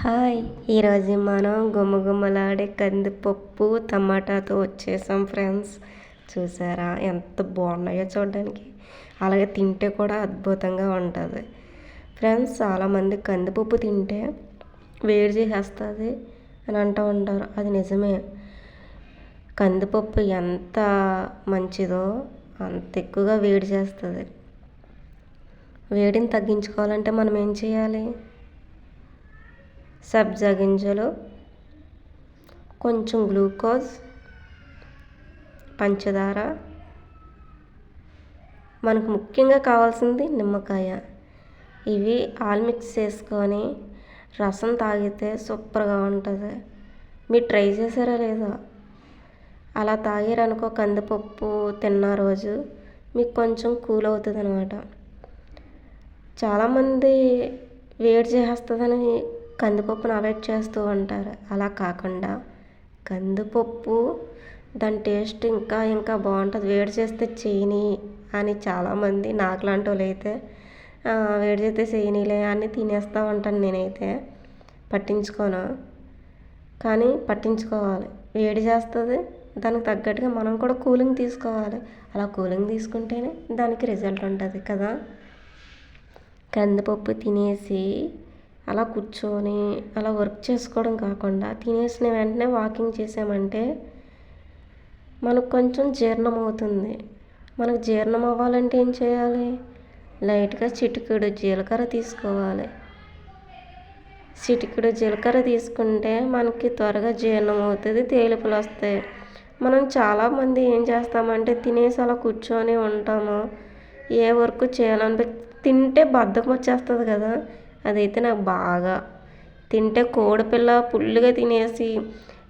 Hi. ఈరోజు మనం గుమ్మగుమ్మలాడే కందిపప్పు టమాటాతో వచ్చేసాం ఫ్రెండ్స్. చూసారా ఎంత బాగున్నాయో చూడడానికి. అలాగే తింటే కూడా అద్భుతంగా ఉంటుంది. ఫ్రెండ్స్ చాలామంది కందిపప్పు తింటే వేడి చేసేస్తుంది అని అంటూ ఉంటారు. అది నిజమే. కందిపప్పు ఎంత మంచిదో అంత ఎక్కువగా వేడి చేస్తుంది. వేడిని తగ్గించుకోవాలంటే మనం ఏం చేయాలి? సబ్జా గింజలు కొంచెం గ్లూకోజ్ పంచదార. మనకు ముఖ్యంగా కావాల్సింది నిమ్మకాయ. ఇవి ఆల్ మిక్స్ చేసుకొని రసం తాగితే సూపర్గా ఉంటుంది. మీరు ట్రై చేశారా లేదా? అలా తాగారనుకో కందిపప్పు తిన్న రోజు మీకు కొంచెం కూల్ అవుతుంది అనమాట చాలామంది వేడి చేస్తుందని కందిపప్పును అవాయిడ్ చేస్తూ ఉంటారు. అలా కాకుండా కందిపప్పు దాని టేస్ట్ ఇంకా ఇంకా బాగుంటుంది. వేడి చేస్తే చేయని అని చాలామంది నాకు లాంటి వాళ్ళు అయితే వేడి చేస్తే చేయనీలే అని తినేస్తూ ఉంటాను నేనైతే. పట్టించుకోను. కానీ పట్టించుకోవాలి. వేడి చేస్తుంది దానికి తగ్గట్టుగా మనం కూడా కూలింగ్ తీసుకోవాలి. అలా కూలింగ్ తీసుకుంటేనే దానికి రిజల్ట్ ఉంటుంది కదా. కందిపప్పు తినేసి అలా కూర్చొని అలా వర్క్ చేసుకోవడం కాకుండా తినేసిన వెంటనే వాకింగ్ చేసామంటే మనకు కొంచెం జీర్ణం అవుతుంది. మనకు జీర్ణం అవ్వాలంటే ఏం చేయాలి? లైట్గా చిటికెడు జీలకర్ర తీసుకోవాలి. చిటికెడు జీలకర్ర తీసుకుంటే మనకి త్వరగా జీర్ణం అవుతుంది తేలిపులు వస్తాయి. మనం చాలామంది ఏం చేస్తామంటే తినేసి అలా కూర్చొని ఉంటాము. ఏ వర్క్ చేయాలని తింటే బద్ధకం వచ్చేస్తుంది కదా. అదైతే నాకు బాగా. తింటే కోడిపిల్ల పుల్లుగా తినేసి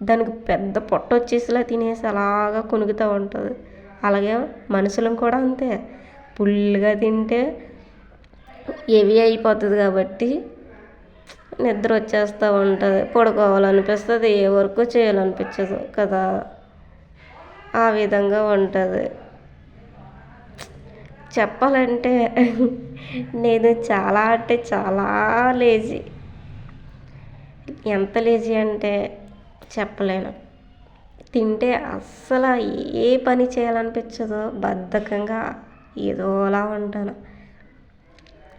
దానికి పెద్ద పొట్ట వచ్చేసిలా తినేసి అలాగా కొనుగుతూ ఉంటుంది. అలాగే మనుషులం కూడా అంతే. పుల్లుగా తింటే హెవీ అయిపోతుంది కాబట్టి నిద్ర వచ్చేస్తూ ఉంటుంది. పడుకోవాలనిపిస్తుంది ఏ వరకు చేయాలనిపించదు కదా. ఆ విధంగా ఉంటుంది. చెప్పాలంటే నేను చాలా అంటే చాలా లేజీ. ఎంత లేజీ అంటే చెప్పలేను. తింటే అస్సలు ఏ పని చేయాలనిపించదో బద్ధకంగా ఏదోలా ఉంటాను.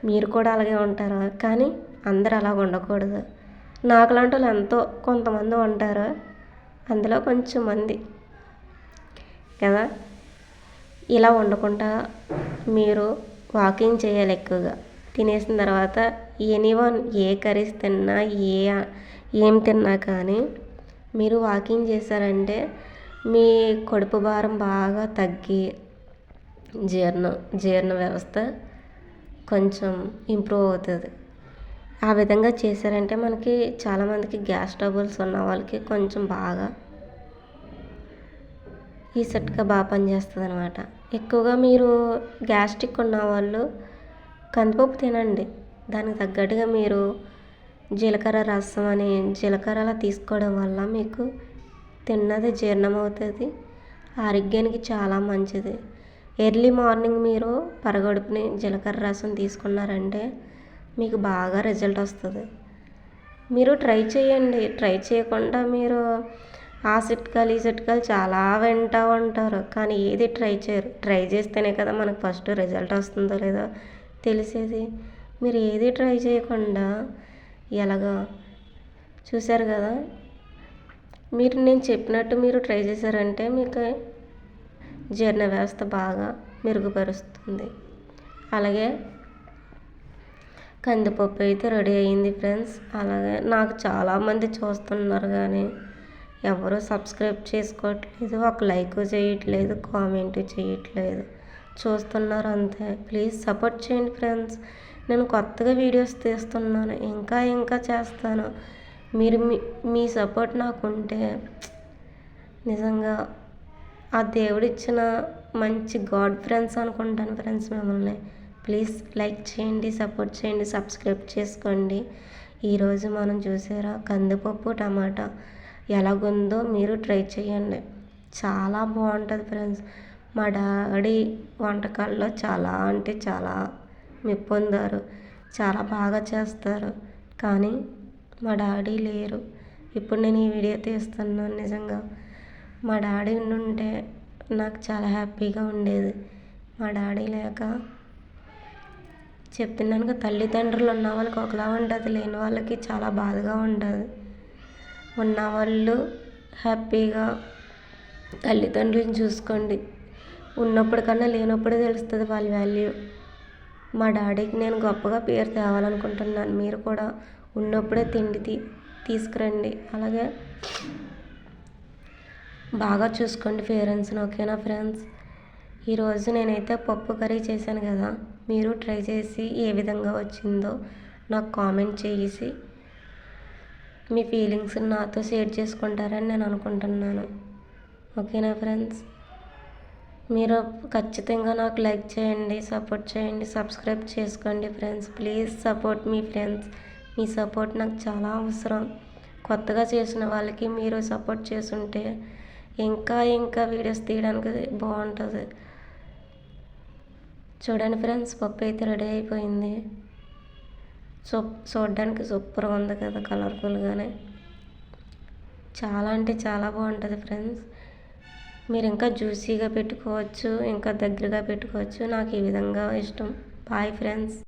మీరు కూడా అలాగే ఉంటారు? కానీ అందరూ అలా ఉండకూడదు. నాకు లాంటి వాళ్ళు ఎంతో కొంతమంది ఉంటారు. అందులో కొంచెం మంది. కదా? ఇలా ఉండకుండా మీరు వాకింగ్ చేయాలి ఎక్కువగా. తినేసిన తర్వాత ఎనీవన్ ఏ కర్రీస్ తిన్నా ఏ ఏం తిన్నా కానీ మీరు వాకింగ్ చేశారంటే మీ కడుపు భారం బాగా తగ్గి జీర్ణ జీర్ణ వ్యవస్థ కొంచెం ఇంప్రూవ్ అవుతుంది. ఆ విధంగా చేశారంటే మనకి చాలామందికి గ్యాస్ ట్రబుల్స్ ఉన్న వాళ్ళకి కొంచెం బాగా ఈ సెట్గా బాగా పనిచేస్తుంది అనమాట ఎక్కువగా మీరు గ్యాస్ట్రిక్ ఉన్నవాళ్ళు కందిపప్పు తినండి. దానికి తగ్గట్టుగా మీరు జీలకర్ర రసం అని జీలకర్ర అలా తీసుకోవడం వల్ల మీకు తిన్నది జీర్ణం అవుతుంది ఆరోగ్యానికి చాలా మంచిది. ఎర్లీ మార్నింగ్ మీరు పరగడుపుని జీలకర్ర రసం తీసుకున్నారంటే మీకు బాగా రిజల్ట్ వస్తుంది. మీరు ట్రై చేయండి. ట్రై చేయకుండా మీరు ఆ చిట్కాలు ఈ చిట్కాలు చాలా వింటూ ఉంటారు. కానీ ఏది ట్రై చేయరు. ట్రై చేస్తేనే కదా మనకు ఫస్ట్ రిజల్ట్ వస్తుందో లేదో తెలిసేది. మీరు ఏది ట్రై చేయకుండా ఎలాగో చూశారు కదా? మీరు నేను చెప్పినట్టు మీరు ట్రై చేశారంటే మీకు జీర్ణ వ్యవస్థ బాగా మెరుగుపరుస్తుంది. అలాగే కందిపప్పు అయితే రెడీ అయింది ఫ్రెండ్స్. అలాగే నాకు చాలామంది చూస్తున్నారు కానీ ఎవరు సబ్స్క్రైబ్ చేసుకోవట్లేదు ఒక లైక్ చేయట్లేదు కామెంట్ చేయట్లేదు. చూస్తున్నారు అంతే. ప్లీజ్ సపోర్ట్ చేయండి ఫ్రెండ్స్. నేను కొత్తగా వీడియోస్ తీస్తున్నాను ఇంకా ఇంకా చేస్తాను. మీరు మీ మీ సపోర్ట్ నాకు ఉంటే నిజంగా ఆ దేవుడిచ్చిన మంచి గాడ్ ఫ్రెండ్స్ అనుకుంటాను ఫ్రెండ్స్ మిమ్మల్ని. ప్లీజ్ లైక్ చేయండి సపోర్ట్ చేయండి సబ్స్క్రైబ్ చేసుకోండి. ఈరోజు మనం చూసారా కందిపప్పు టమాటా. ఎలాగుందో మీరు ట్రై చేయండి. చాలా బాగుంటుంది ఫ్రెండ్స్. మా డాడీ వంటకాల్లో చాలా అంటే చాలా మెప్పొందారు చాలా బాగా చేస్తారు. కానీ మా డాడీ లేరు. ఇప్పుడు నేను ఈ వీడియో తీస్తున్నాను నిజంగా. మా డాడీ ఉండుంటే నాకు చాలా హ్యాపీగా ఉండేది. మా డాడీ లేక చెప్తున్నాను తల్లిదండ్రులు ఉన్న వాళ్ళకి ఒకలా ఉంటుంది లేని వాళ్ళకి చాలా బాధగా ఉంటుంది. ఉన్నవాళ్ళు హ్యాపీగా తల్లిదండ్రులను చూసుకోండి. ఉన్నప్పుడు కన్నా లేనప్పుడే తెలుస్తుంది వాళ్ళ వాల్యూ మా డాడీకి నేను గొప్పగా పేరు తేవాలనుకుంటున్నాను. మీరు కూడా ఉన్నప్పుడే తిండి తీ తీసుకురండి. అలాగే బాగా చూసుకోండి పేరెంట్స్ని ఓకేనా ఫ్రెండ్స్? ఈరోజు నేనైతే పప్పు కర్రీ చేశాను కదా. మీరు ట్రై చేసి ఏ విధంగా వచ్చిందో నాకు కామెంట్ చేసి మీ ఫీలింగ్స్ నాతో షేర్ చేసుకుంటారని నేను అనుకుంటున్నాను. ఓకేనా ఫ్రెండ్స్ మీరు ఖచ్చితంగా నాకు లైక్ చేయండి సపోర్ట్ చేయండి సబ్స్క్రైబ్ చేసుకోండి ఫ్రెండ్స్ ప్లీజ్ సపోర్ట్ మీ ఫ్రెండ్స్ మీ సపోర్ట్ నాకు చాలా అవసరం. కొత్తగా చేసిన వాళ్ళకి మీరు సపోర్ట్ చేసుంటే ఇంకా ఇంకా వీడియోస్ తీయడానికి బాగుంటుంది. చూడండి ఫ్రెండ్స్ పప్పు అయితే రెడీ అయిపోయింది. సో చూడడానికి సూపర్గా ఉంది కదా కలర్ఫుల్గానే. చాలా అంటే చాలా బాగుంటుంది ఫ్రెండ్స్. మీరు ఇంకా జ్యూసీగా పెట్టుకోవచ్చు ఇంకా దగ్గరగా పెట్టుకోవచ్చు. నాకు ఈ విధంగా ఇష్టం. Bye friends.